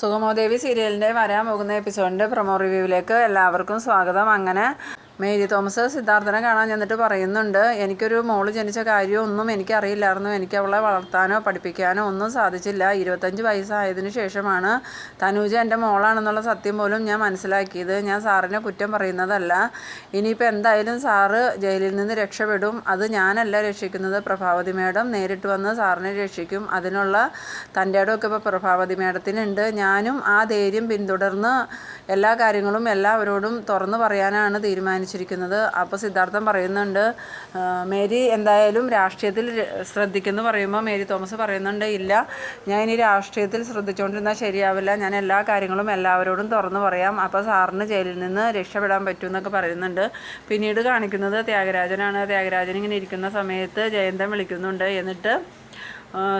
സുഗമോദേവി സീരിയലിന്റെ വരാൻ പോകുന്ന എപ്പിസോഡിന്റെ പ്രൊമോ റിവ്യൂവിലേക്ക് എല്ലാവർക്കും സ്വാഗതം. അങ്ങനെ മേരി തോമസ് സിദ്ധാർത്ഥനെ കാണാൻ ചെന്നിട്ട് പറയുന്നുണ്ട് എനിക്കൊരു മോൾ ജനിച്ച കാര്യമൊന്നും എനിക്കറിയില്ലായിരുന്നു. എനിക്ക് അവളെ വളർത്താനോ പഠിപ്പിക്കാനോ ഒന്നും സാധിച്ചില്ല. ഇരുപത്തഞ്ച് വയസ്സായതിനു ശേഷമാണ് തനൂജ എന്റെ മോളാണെന്നുള്ള സത്യം പോലും ഞാൻ മനസ്സിലാക്കിയത്. ഞാൻ സാറിനെ കുറ്റം പറയുന്നതല്ല. ഇനിയിപ്പോൾ എന്തായാലും സാറ് ജയിലിൽ നിന്ന് രക്ഷപ്പെടും. അത് ഞാനല്ല രക്ഷിക്കുന്നത്. പ്രഭാവതി മേഡം നേരിട്ട് വന്ന് സാറിനെ രക്ഷിക്കും. അതിനുള്ള തന്റെ ഇടമൊക്കെ ഇപ്പോൾ പ്രഭാവതി മേഡത്തിനുണ്ട്. ഞാനും ആ ധൈര്യം പിന്തുടർന്ന് എല്ലാ കാര്യങ്ങളും എല്ലാവരോടും തുറന്നു പറയാനാണ് തീരുമാനിച്ചിരിക്കുന്നത് അപ്പോൾ സിദ്ധാർത്ഥൻ പറയുന്നുണ്ട് മേരി എന്തായാലും രാഷ്ട്രീയത്തിൽ ശ്രദ്ധിക്കുന്നു പറയുമ്പോൾ മേരി തോമസ് പറയുന്നുണ്ട് ഇല്ല ഞാൻ ഇനി രാഷ്ട്രീയത്തിൽ ശ്രദ്ധിച്ചുകൊണ്ടിരുന്നാൽ ശരിയാവില്ല. ഞാൻ എല്ലാ കാര്യങ്ങളും എല്ലാവരോടും തുറന്നു പറയാം. അപ്പോൾ സാറിന് ജയിലിൽ നിന്ന് രക്ഷപ്പെടാൻ പറ്റും എന്നൊക്കെ പറയുന്നുണ്ട്. പിന്നീട് കാണിക്കുന്നത് ത്യാഗരാജനാണ്. ത്യാഗരാജൻ ഇങ്ങനെ ഇരിക്കുന്ന സമയത്ത് ജയന്തൻ വിളിക്കുന്നുണ്ട്. എന്നിട്ട്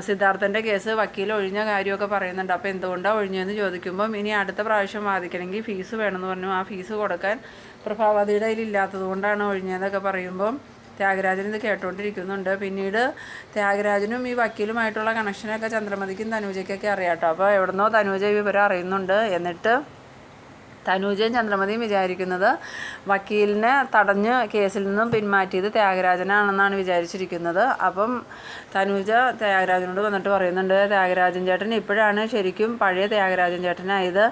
സിദ്ധാർത്ഥന്റെ കേസ് വക്കീൽ ഒഴിഞ്ഞ കാര്യമൊക്കെ പറയുന്നുണ്ട്. അപ്പോൾ എന്തുകൊണ്ടാണ് ഒഴിഞ്ഞതെന്ന് ചോദിക്കുമ്പം ഇനി അടുത്ത പ്രാവശ്യം വാദിക്കണമെങ്കിൽ ഫീസ് വേണമെന്ന് പറഞ്ഞു. ആ ഫീസ് കൊടുക്കാൻ പ്രഭാവതിയുടെ കയ്യിലില്ലാത്തത് കൊണ്ടാണ് ഒഴിഞ്ഞതെന്നൊക്കെ പറയുമ്പം ത്യാഗരാജൻ ഇത് കേട്ടോണ്ടിരിക്കുന്നുണ്ട്. പിന്നീട് ത്യാഗരാജനും ഈ വക്കീലുമായിട്ടുള്ള കണക്ഷനൊക്കെ ചന്ദ്രമതിക്കും തനൂജയ്ക്കൊക്കെ അറിയാം കേട്ടോ. അപ്പോൾ എവിടുന്നോ തനൂജ വിവരം അറിയുന്നുണ്ട്. എന്നിട്ട് തനൂജയും ചന്ദ്രമതിയും വിചാരിക്കുന്നത് വക്കീലിനെ തടഞ്ഞ് കേസിൽ നിന്നും പിന്മാറ്റിയത് ത്യാഗരാജനാണെന്നാണ് വിചാരിച്ചിരിക്കുന്നത്. അപ്പം തനൂജ ത്യാഗരാജനോട് വന്നിട്ട് പറയുന്നുണ്ട് ത്യാഗരാജൻ ചേട്ടൻ ഇപ്പോഴാണ് ശരിക്കും പഴയ ത്യാഗരാജൻ ചേട്ടനായത്.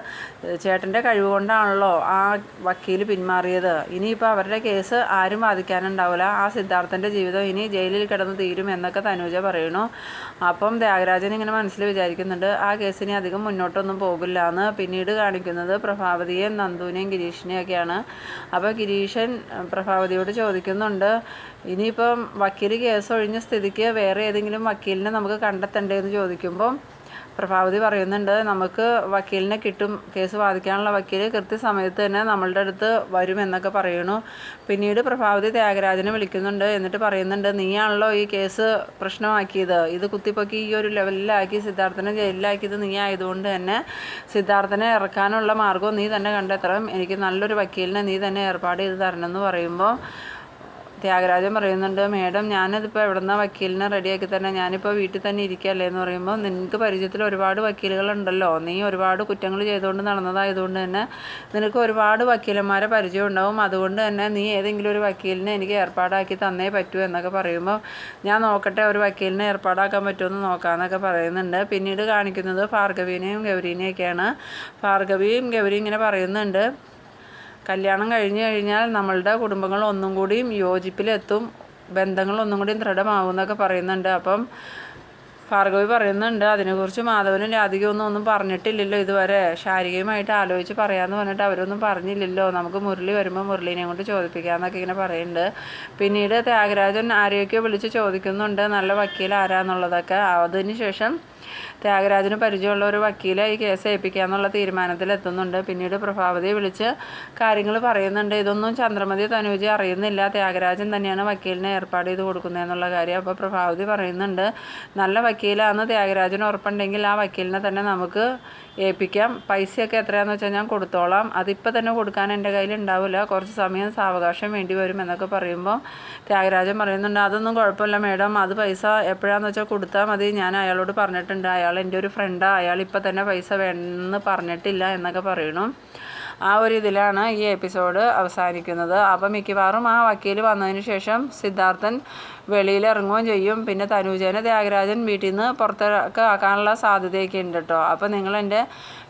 ചേട്ടന്റെ കഴിവ് കൊണ്ടാണല്ലോ ആ വക്കീൽ പിന്മാറിയത്. ഇനിയിപ്പോൾ അവരുടെ കേസ് ആരും വാദിക്കാനുണ്ടാവില്ല. ആ സിദ്ധാർത്ഥന്റെ ജീവിതം ഇനി ജയിലിൽ കിടന്ന് തീരും എന്നൊക്കെ തനൂജ പറയണു അപ്പം ത്യാഗരാജൻ ഇങ്ങനെ മനസ്സിൽ വിചാരിക്കുന്നുണ്ട് ആ കേസിനെ അധികം മുന്നോട്ടൊന്നും പോകില്ല എന്ന്. പിന്നീട് കാണിക്കുന്നത് പ്രഭാവതിയെയും നന്ദുവിനെയും ഗിരീഷിനെയും ഒക്കെയാണ് അപ്പോൾ ഗിരീഷൻ പ്രഭാവതിയോട് ചോദിക്കുന്നുണ്ട് ഇനിയിപ്പം വക്കീൽ കേസ് ഒഴിഞ്ഞ സ്ഥിതിക്ക് വേറെ ഏതെങ്കിലും വക്കീലിനെ നമുക്ക് കണ്ടെത്തണ്ടേ? എന്ന് ചോദിക്കുമ്പം പ്രഭാവതി പറയുന്നുണ്ട് നമുക്ക് വക്കീലിനെ കിട്ടും. കേസ് വാദിക്കാനുള്ള വക്കീൽ കൃത്യസമയത്ത് തന്നെ നമ്മളുടെ അടുത്ത് വരും എന്നൊക്കെ പിന്നീട് പ്രഭാവതി ത്യാഗരാജനെ വിളിക്കുന്നുണ്ട്. എന്നിട്ട് പറയുന്നുണ്ട് നീയാണല്ലോ ഈ കേസ് പ്രശ്നമാക്കിയത്. ഇത് കുത്തിപ്പൊക്കി ഈ ഒരു ലെവലിലാക്കി സിദ്ധാർത്ഥനെ ജയിലിലാക്കിയത് നീ ആയതുകൊണ്ട് തന്നെ സിദ്ധാർത്ഥനെ ഇറക്കാനുള്ള മാർഗം നീ തന്നെ കണ്ടെത്തണം. എനിക്ക് നല്ലൊരു വക്കീലിനെ നീ തന്നെ ഏർപ്പാട് ചെയ്ത് തരണമെന്ന് പറയുമ്പോൾ ത്യാഗരാജൻ പറയുന്നുണ്ട് മേഡം ഞാനതിപ്പോൾ എവിടുന്ന വക്കീലിനെ റെഡിയാക്കി തന്നെ ഞാനിപ്പോൾ വീട്ടിൽ തന്നെ ഇരിക്കുകയല്ലേ? എന്ന് പറയുമ്പോൾ നിനക്ക് പരിചയത്തിൽ ഒരുപാട് വക്കീലുകളുണ്ടല്ലോ. നീ ഒരുപാട് കുറ്റങ്ങൾ ചെയ്തുകൊണ്ട് നടന്നതായതുകൊണ്ട് തന്നെ നിനക്ക് ഒരുപാട് വക്കീലന്മാരെ പരിചയം ഉണ്ടാവും അതുകൊണ്ട് തന്നെ നീ ഏതെങ്കിലും ഒരു വക്കീലിനെ എനിക്ക് ഏർപ്പാടാക്കി തന്നേ പറ്റൂ എന്നൊക്കെ പറയുമ്പോൾ ഞാൻ നോക്കട്ടെ ഒരു വക്കീലിനെ ഏർപ്പാടാക്കാൻ പറ്റുമെന്ന് നോക്കാമെന്നൊക്കെ പറയുന്നുണ്ട്. പിന്നീട് കാണിക്കുന്നത് ഭാർഗവീനെയും ഗൗരീനെയൊക്കെയാണ് ഭാർഗവിയും ഗൗരി ഇങ്ങനെ പറയുന്നുണ്ട് കല്യാണം കഴിഞ്ഞു കഴിഞ്ഞാൽ നമ്മളുടെ കുടുംബങ്ങൾ ഒന്നും കൂടിയും യോജിപ്പിലെത്തും ബന്ധങ്ങൾ ഒന്നും കൂടിയും ദൃഢമാവും എന്നൊക്കെ പറയുന്നുണ്ട്. അപ്പം ഭാർഗവി പറയുന്നുണ്ട് അതിനെക്കുറിച്ച് മാധവനും രാധികയൊന്നും ഒന്നും പറഞ്ഞിട്ടില്ലല്ലോ ഇതുവരെ. ശാരീരികമായിട്ട് ആലോചിച്ച് പറയാമെന്ന് പറഞ്ഞിട്ട് അവരൊന്നും പറഞ്ഞില്ലല്ലോ. നമുക്ക് മുരളി വരുമ്പോൾ മുരളീനെ കൊണ്ട് ചോദിപ്പിക്കാമെന്നൊക്കെ ഇങ്ങനെ പറയുന്നുണ്ട്. പിന്നീട് ത്യാഗരാജൻ ആരെയൊക്കെയോ വിളിച്ച് ചോദിക്കുന്നുണ്ട് നല്ല വക്കീൽ ആരാന്നുള്ളതൊക്കെ അതിന് ശേഷം ത്യാഗരാജന് പരിചയമുള്ള ഒരു വക്കീലെ ഈ കേസ് ഏൽപ്പിക്കാന്നുള്ള തീരുമാനത്തിലെത്തുന്നുണ്ട് പിന്നീട് പ്രഭാവതിയെ വിളിച്ച് കാര്യങ്ങൾ പറയുന്നുണ്ട്. ഇതൊന്നും ചന്ദ്രമതി തനൂജി അറിയുന്നില്ല. ത്യാഗരാജൻ തന്നെയാണ് വക്കീലിനെ ഏർപ്പാട് ചെയ്ത് കൊടുക്കുന്നതെന്നുള്ള കാര്യം അപ്പോൾ പ്രഭാവതി പറയുന്നുണ്ട്. നല്ല വക്കീലാണെന്ന് ത്യാഗരാജന് ഉറപ്പുണ്ടെങ്കിൽ ആ വക്കീലിനെ തന്നെ നമുക്ക് ഏൽപ്പിക്കാം. പൈസയൊക്കെ എത്രയാണെന്ന് വെച്ചാൽ ഞാൻ കൊടുത്തോളാം. അതിപ്പോൾ തന്നെ കൊടുക്കാൻ എന്റെ കയ്യിൽ ഉണ്ടാവില്ല. കുറച്ച് സമയം സാവകാശം വേണ്ടി വരും എന്നൊക്കെ പറയുമ്പോൾ ത്യാഗരാജൻ പറയുന്നുണ്ട് അതൊന്നും കുഴപ്പമില്ല മേഡം. അത് പൈസ എപ്പോഴാണെന്ന് വെച്ചാൽ കൊടുത്താൽ മതി. ഞാൻ അയാളോട് പറഞ്ഞിട്ടുണ്ട് അയാൾ എന്റെ ഒരു ഫ്രണ്ടാണ് അയാൾ ഇപ്പം തന്നെ പൈസ വേണമെന്ന് പറഞ്ഞിട്ടില്ല എന്നൊക്കെ പറയണു ആ ഒരു ഇതിലാണ് ഈ എപ്പിസോഡ് അവസാനിക്കുന്നത്. അപ്പം മിക്കവാറും ആ വക്കീൽ വന്നതിന് ശേഷം സിദ്ധാർത്ഥൻ വെളിയിൽ ഇറങ്ങുകയും ചെയ്യും. പിന്നെ തനൂജനെ ത്യാഗരാജൻ വീട്ടിൽ നിന്ന് പുറത്തേക്ക് ആക്കാനുള്ള സാധ്യതയൊക്കെ ഉണ്ട് കേട്ടോ അപ്പോൾ നിങ്ങൾ എന്റെ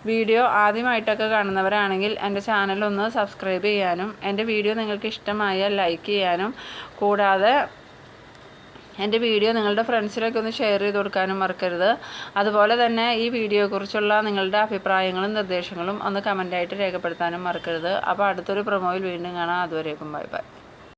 വീഡിയോ ആദ്യമായിട്ടൊക്കെ കാണുന്നവരാണെങ്കിൽ എന്റെ ചാനലൊന്ന് സബ്സ്ക്രൈബ് ചെയ്യാനും എന്റെ വീഡിയോ നിങ്ങൾക്ക് ഇഷ്ടമായാൽ ലൈക്ക് ചെയ്യാനും കൂടാതെ എന്റെ വീഡിയോ നിങ്ങളുടെ ഫ്രണ്ട്സിലൊക്കെ ഒന്ന് ഷെയർ ചെയ്ത് കൊടുക്കാനും മറക്കരുത്. അതുപോലെ തന്നെ ഈ വീഡിയോയെക്കുറിച്ചുള്ള നിങ്ങളുടെ അഭിപ്രായങ്ങളും നിർദ്ദേശങ്ങളും ഒന്ന് കമന്റായിട്ട് രേഖപ്പെടുത്താനും മറക്കരുത്. അപ്പോൾ അടുത്തൊരു പ്രൊമോയിൽ വീണ്ടും കാണാം. അതുവരേക്കും ബൈ ബൈ